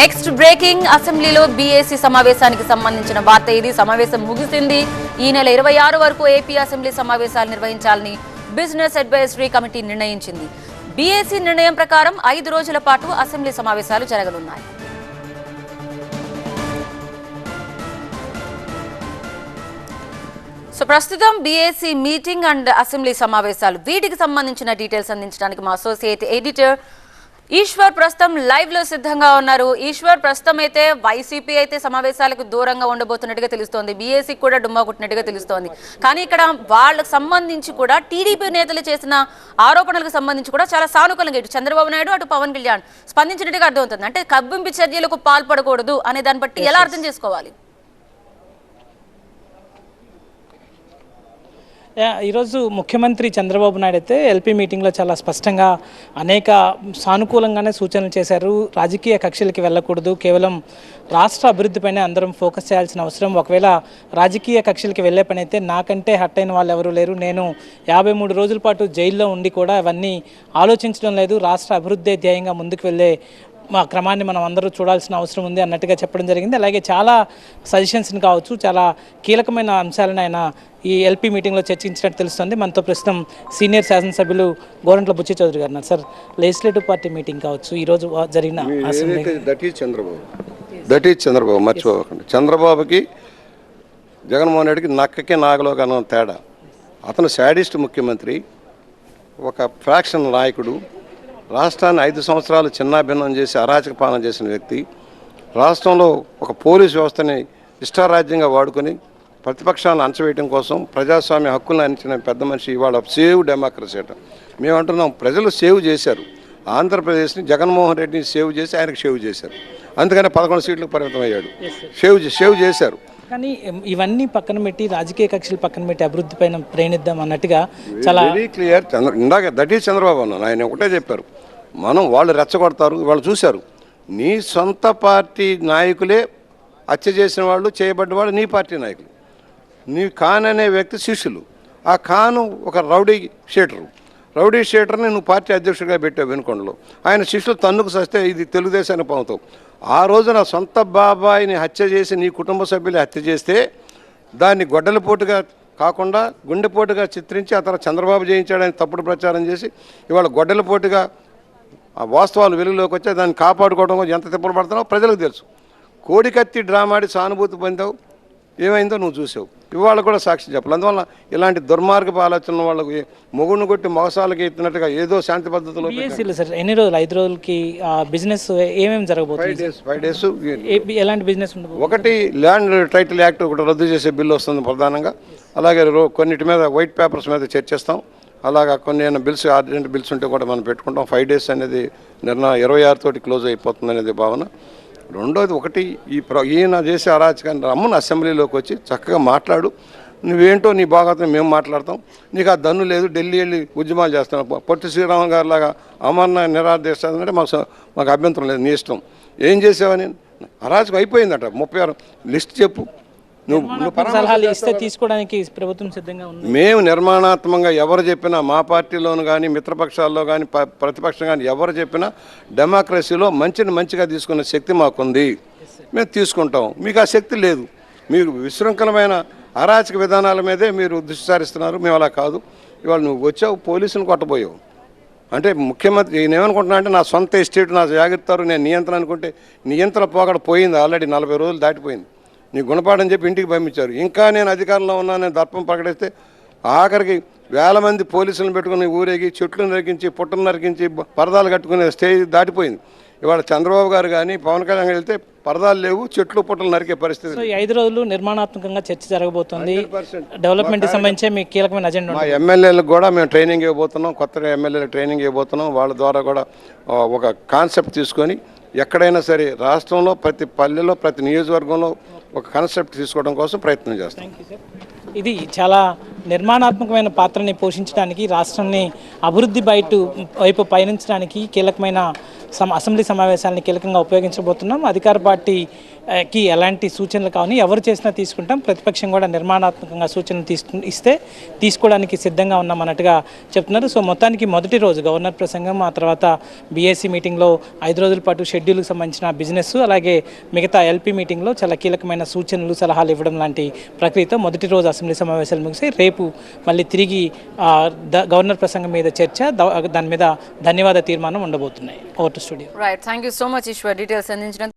Next breaking అసెంబ్లీలో BAC సమావేశానికి సంబంధించిన వార్త ఇది. సమావేశం ముగిసింది. ఈ నెల ఇరవై ఆరు వరకు ఏపీ అసెంబ్లీ సమావేశాలు నిర్వహించాలని బిజినెస్ అడ్వైజరీ కమిటీ నిర్ణయించింది. బీఏసీ నిర్ణయం ప్రకారం ఐదు రోజుల పాటు అసెంబ్లీ సమావేశాలు జరగనున్నాయి. సో ప్రస్తుతం బీఏసీ మీటింగ్ అండ్ అసెంబ్లీ సమావేశాలు. వీటికి సంబంధించిన డీటెయిల్స్ అందించడానికి మా అసోసియేట్ ఎడిటర్ ఈశ్వర్ ప్రస్తుతం లైవ్లో సిద్ధంగా ఉన్నారు. ఈశ్వర్ ప్రస్తుతం అయితే వైసీపీ అయితే సమావేశాలకు దూరంగా ఉండబోతున్నట్టుగా తెలుస్తోంది. బీఏసీ కూడా డుమ్మా కొట్టినట్టుగా తెలుస్తోంది. కానీ ఇక్కడ వాళ్ళకు సంబంధించి కూడా టీడీపీ నేతలు చేసిన ఆరోపణలకు సంబంధించి కూడా చాలా సానుకూలంగా ఇటు చంద్రబాబు నాయుడు అటు పవన్ కళ్యాణ్ స్పందించినట్టుగా అర్థమవుతుంది. అంటే కబ్బింపు చర్యలకు పాల్పడకూడదు అనే దాన్ని బట్టి ఎలా అర్థం చేసుకోవాలి? ఈరోజు ముఖ్యమంత్రి చంద్రబాబు నాయుడు అయితే ఎల్పీ మీటింగ్లో చాలా స్పష్టంగా అనేక సానుకూలంగానే సూచనలు చేశారు. రాజకీయ కక్షలకి వెళ్ళకూడదు. కేవలం రాష్ట్ర అభివృద్ధిపైనే అందరం ఫోకస్ చేయాల్సిన అవసరం. ఒకవేళ రాజకీయ కక్షలకి వెళ్ళే పని అయితే నాకంటే హట్ అయిన వాళ్ళు ఎవరూ లేరు. నేను యాభై మూడు రోజుల పాటు జైల్లో ఉండి కూడా అవన్నీ ఆలోచించడం లేదు. రాష్ట్ర అభివృద్ధి ధ్యేయంగా ముందుకు వెళ్ళే మా క్రమాన్ని మనం అందరూ చూడాల్సిన అవసరం ఉంది అన్నట్టుగా చెప్పడం జరిగింది. అలాగే చాలా సజెషన్స్ని కావచ్చు చాలా కీలకమైన అంశాలను ఆయన ఈ ఎల్పీ మీటింగ్లో చర్చించినట్టు తెలుస్తుంది. మనతో ప్రస్తుతం సీనియర్ శాసనసభ్యులు గోరంట్ల బుచ్చి చౌదరి గారు సార్ లెజిస్లేటివ్ పార్టీ మీటింగ్ కావచ్చు ఈరోజు జరిగిన that is Chandrababu. That is Chandrababu మర్చిపోకండి చంద్రబాబుకి జగన్మోహన్ రెడ్డికి నక్కకి నాగలో కన్నా తేడా. అతను శాడిస్ట్ ముఖ్యమంత్రి ఒక ఫ్రాక్షన్ నాయకుడు రాష్ట్రాన్ని ఐదు సంవత్సరాలు చిన్నాభిన్నం చేసి అరాచక పాలన చేసిన వ్యక్తి రాష్ట్రంలో ఒక పోలీస్ వ్యవస్థని ఇష్టారాజ్యంగా వాడుకొని ప్రతిపక్షాలను అణచవేయడం కోసం ప్రజాస్వామ్య హక్కులను అందించిన పెద్ద మనిషి ఇవాళ సేవ్ డెమోక్రసీ అట. మేము అంటున్నాం ప్రజలు సేవ్ చేశారు. ఆంధ్రప్రదేశ్ని జగన్మోహన్ రెడ్డిని సేవ్ చేసి ఆయనకు సేవ్ చేశారు. అందుకని పదకొండు సీట్లకు పరిమితం అయ్యాడు సేవ్ సేవ్ చేశారు. కానీ ఇవన్నీ పక్కన పెట్టి రాజకీయ కక్షలు పక్కన పెట్టి అభివృద్ధి పైన ప్రయాణిద్దాం అన్నట్టుగా చాలా వెరీ క్లియర్ చంద్ర ఇందాక దట్ ఈస్ చంద్రబాబు అన్న ఆయన ఒకటే చెప్పారు. మనం వాళ్ళు రెచ్చగొడతారు వాళ్ళు చూశారు. నీ సొంత పార్టీ నాయకులే హత్య చేసిన వాళ్ళు చేయబడ్డ వాళ్ళు నీ పార్టీ నాయకులు. నీ ఖాన్ అనే వ్యక్తి శిష్యులు. ఆ ఖాను ఒక రౌడీ షీటరు. రౌడీ షేటర్ని నువ్వు పార్టీ అధ్యక్షుడిగా పెట్టావు వెనుకొండలో. ఆయన శిష్యులు తన్నుకు సస్తే ఇది తెలుగుదేశానికి పంపుతావు ఆ రోజు నా సొంత బాబాయిని హత్య చేసి నీ కుటుంబ సభ్యులు హత్య చేస్తే దాన్ని గొడ్డలపోటుగా కాకుండా గుండెపోటుగా చిత్రించి అతను చంద్రబాబు జయించాడని తప్పుడు ప్రచారం చేసి ఇవాళ గొడ్డలపోటుగా ఆ వాస్తవాలు వెలుగులోకి వచ్చాయి దాన్ని కాపాడుకోవడం ఎంత తిప్పలు పడుతున్నావు ప్రజలకు తెలుసు. కోడికత్తి డ్రామాడి సానుభూతి పొందావు. ఏమైందో నువ్వు చూసావు. ఇవాళ కూడా సాక్షి చెప్పాలి. అందువల్ల ఇలాంటి దుర్మార్గపు ఆలోచన వాళ్ళకు మొగుడిని కొట్టి మొగసాలకి ఎత్తినట్టుగా ఏదో శాంతి పద్ధతిలో సార్ ఎన్ని రోజులు? ఐదు రోజులకి బిజినెస్ ఏమేమి జరగబోతుంది ఫైవ్ డేస్ ఫైవ్ డేస్ ఎలాంటి బిజినెస్ ఒకటి ల్యాండ్ టైటిల్ యాక్ట్ ఒకటి రద్దు చేసే బిల్లు వస్తుంది ప్రధానంగా. అలాగే కొన్నిటి మీద వైట్ పేపర్స్ మీద చర్చిస్తాం. అలాగా కొన్ని ఏమైనా బిల్స్ అర్జెంట్ బిల్స్ ఉంటే కూడా మనం పెట్టుకుంటాం. ఫైవ్ డేస్ అనేది నిర్ణయం ఇరవై ఆరు తోటి క్లోజ్ అయిపోతుంది అనేది భావన. రెండోది ఒకటి ఈ ప్ర ఈయన చేసే అరాచకాన్ని రమ్మని అసెంబ్లీలోకి వచ్చి చక్కగా మాట్లాడు. నువ్వేంటో నీ భాగవతం మేము మాట్లాడతాం. నీకు ఆ దన్ను లేదు ఢిల్లీ వెళ్ళి ఉద్యమాలు చేస్తాను. పొట్టి శ్రీరామ గారి లాగా అమరణ నిరాదేశాలంటే మాకు మాకు అభ్యంతరం లేదు నీ ఇష్టం. ఏం చేసావని? అరాచకం అయిపోయిందట. ముప్పై ఆరు లిస్ట్ చెప్పు. నువ్వు సలహాలు ఇస్తే తీసుకోవడానికి ప్రభుత్వం సిద్ధంగా ఉంది. మేము నిర్మాణాత్మకంగా ఎవరు చెప్పినా మా పార్టీలోను కానీ మిత్రపక్షాల్లో కానీ ప్రతిపక్షం కానీ ఎవరు చెప్పినా డెమోక్రసీలో మంచిని మంచిగా తీసుకునే శక్తి మాకుంది. మేము తీసుకుంటాం. మీకు ఆ శక్తి లేదు. మీరు విశృంఖలమైన అరాచక విధానాల మీదే మీరు దృష్టి సారిస్తున్నారు మేము అలా కాదు. ఇవాళ నువ్వు వచ్చావు పోలీసులు కొట్టబోయావు. అంటే ముఖ్యమంత్రి నేను ఏమనుకుంటున్నా అంటే నా సొంత ఎస్టేట్ నా జాగ్రత్తారు నేను నియంత్రణ అనుకుంటే నియంత్రణ పోకడ పోయింది ఆల్రెడీ నలభై రోజులు దాటిపోయింది. నీ గుణపాఠం చెప్పి ఇంటికి పంపించారు. ఇంకా నేను అధికారంలో ఉన్నానని దర్పం ప్రకటిస్తే ఆఖరికి వేల మంది పోలీసులను పెట్టుకుని ఊరేగి చెట్లు నరికించి పుట్టలు నరికించి పరదాలు కట్టుకునే స్టేజ్ దాటిపోయింది. ఇవాళ చంద్రబాబు గారు కానీ పవన్ కళ్యాణ్ గారు వెళ్తే పరదాలు లేవు చెట్లు పుట్టలు నరికే పరిస్థితి. ఐదు రోజులు నిర్మాణాత్మకంగా చర్చ జరగబోతోంది. డెవలప్మెంట్ సంబంధించి మీకు కీలకమైన అజెండా మా ఎమ్మెల్యేలకు కూడా మేము ట్రైనింగ్ ఇవ్వబోతున్నాం కొత్తగా ఎమ్మెల్యేలకు ట్రైనింగ్ ఇవ్వబోతున్నాం. వాళ్ళ ద్వారా కూడా ఒక కాన్సెప్ట్ తీసుకొని ఎక్కడైనా సరే రాష్ట్రంలో ప్రతి పల్లెలో ప్రతి నియోజకవర్గంలో ఒక కాన్సెప్ట్ తీసుకోవడం కోసం ప్రయత్నం చేస్తాం. ఇది చాలా నిర్మాణాత్మకమైన పాత్రని పోషించడానికి రాష్ట్రాన్ని అభివృద్ధి బయట వైపు పయనించడానికి కీలకమైన సమ అసెంబ్లీ సమావేశాలను కీలకంగా ఉపయోగించబోతున్నాం. అధికార పార్టీ కి ఎలాంటి సూచనలు కావని ఎవరు చేసినా తీసుకుంటాం. ప్రతిపక్షం కూడా నిర్మాణాత్మకంగా సూచనలు తీసుకు ఇస్తే తీసుకోవడానికి సిద్ధంగా ఉన్నాం అన్నట్టుగా చెప్తున్నారు. సో మొత్తానికి మొదటి రోజు గవర్నర్ ప్రసంగం ఆ తర్వాత బీఎస్సీ మీటింగ్లో ఐదు రోజుల పాటు షెడ్యూల్కి సంబంధించిన బిజినెస్ అలాగే మిగతా ఎల్పీ మీటింగ్లో చాలా కీలకమైన సూచనలు సలహాలు ఇవ్వడం లాంటి ప్రక్రియతో మొదటి రోజు అసెంబ్లీ సమావేశాలు ముగిసి రేపు మళ్ళీ తిరిగి గవర్నర్ ప్రసంగం మీద చర్చ దాని మీద ధన్యవాద తీర్మానం ఉండబోతున్నాయి. Over to studio right thank you so much Eswar details అందించిన